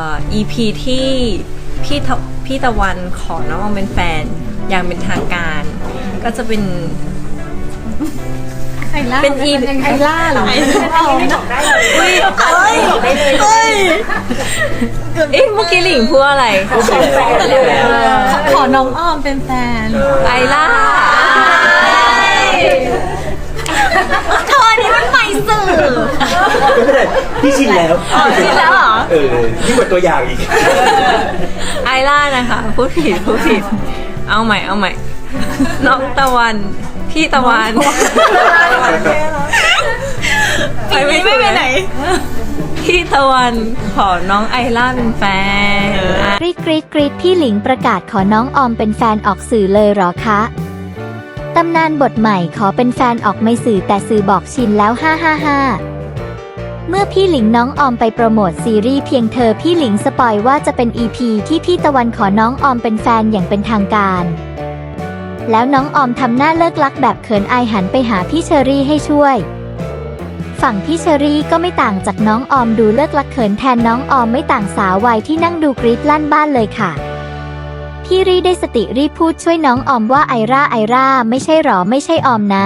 เอ่อ EP ที่พี่ทพี่ตะวันขอน้องออมเป็นแฟน อย่างเป็นทางการ ก็จะเป็นเป็น EP ไอล่าเหรออุ้ยเฮ้ยเอ๊ะเมื่อกี้หลิงพูดอะไรขอน้องออมเป็นแฟนไอล่าเธอนี่มันใหม่สื่อไม่เป็นไรพี่ชินแล้วชินแล้วเหรอ เออยิ่งกว่าตัวอย่างอีก ไอล่านะคะพูดผิดพูดผิด เอาใหม่เอาใหม่ น้องตะวัน พี่ตะวันไปไม่ไม่ไปไหน พี่ตะวันขอน้องไอล่าเป็นแฟนอะกรีดกรีดกรีดพี่หลิงประกาศขอน้องออมเป็นแฟนออกสื่อเลยเหรอคะ ตำนานบทใหม่ขอเป็นแฟนออกไม่สื่อแต่สื่อบอกชินแล้ว ฮ่าฮ่าฮ่า เมื่อพี่หลิงน้องออมไปโปรโมทซีรีส์เพียงเธอพี่หลิงสปอยว่าจะเป็น EP ที่พี่ตะวันขอน้องออมเป็นแฟนอย่างเป็นทางการ แล้วน้องออมทำหน้าเลิกลักแบบเขินอายหันไปหาพี่เชอรี่ให้ช่วย ฝั่งพี่เชอรี่ก็ไม่ต่างจากน้องออมดูเลิกลักเขินแทนน้องออมไม่ต่างสาววัยที่นั่งดูกรีดลั่นบ้านเลยค่ะพี่รีได้สติรีบพูดช่วยน้องออมว่าไอร่าไอร่าไม่ใช่หรอไม่ใช่ออมนะ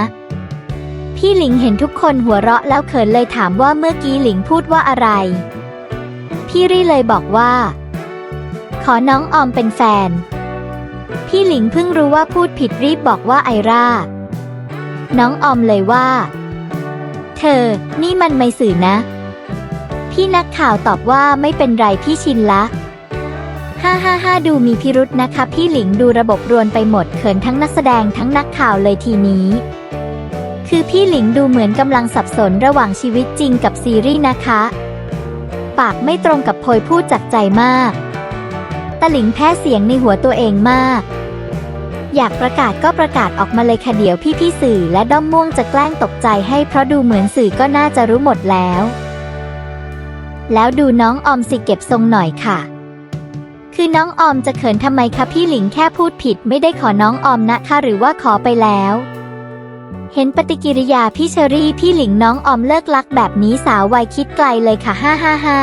พี่หลิงเห็นทุกคนหัวเราะแล้วเขินเลยถามว่าเมื่อกี้หลิงพูดว่าอะไร พี่รีเลยบอกว่า ขอน้องออมเป็นแฟน พี่หลิงเพิ่งรู้ว่าพูดผิดรีบบอกว่าไอรา น้องออมเลยว่า เธอ นี่มันไม่สื่อนะ พี่นักข่าวตอบว่าไม่เป็นไรพี่ชินละฮ่าฮ่าฮ่าดูมีพิรุษนะคะ พี่หลิงดูระบบรวนไปหมดเขินทั้งนักแสดงทั้งนักข่าวเลยทีนี้ คือพี่หลิงดูเหมือนกำลังสับสนระหว่างชีวิตจริงกับซีรีส์นะคะ ปากไม่ตรงกับโพยพูดจากใจมาก ตะหลิงแพ้เสียงในหัวตัวเองมาก อยากประกาศก็ประกาศออกมาเลยค่ะเดี๋ยวพี่ๆสื่อและด้อมม่วงจะแกล้งตกใจให้เพราะดูเหมือนสื่อก็น่าจะรู้หมดแล้ว แล้วดูน้องออมสิเก็บทรงหน่อยค่ะคือน้องออมจะเขินทำไมคะพี่หลิงแค่พูดผิดไม่ได้ขอน้องออมนะคะหรือว่าขอไปแล้ว เห็นปฏิกิริยาพี่เชอรี่พี่หลิงน้องออมเลิกลักแบบนี้สาววัยคิดไกลเลยค่ะ ฮ่าฮ่าฮ่า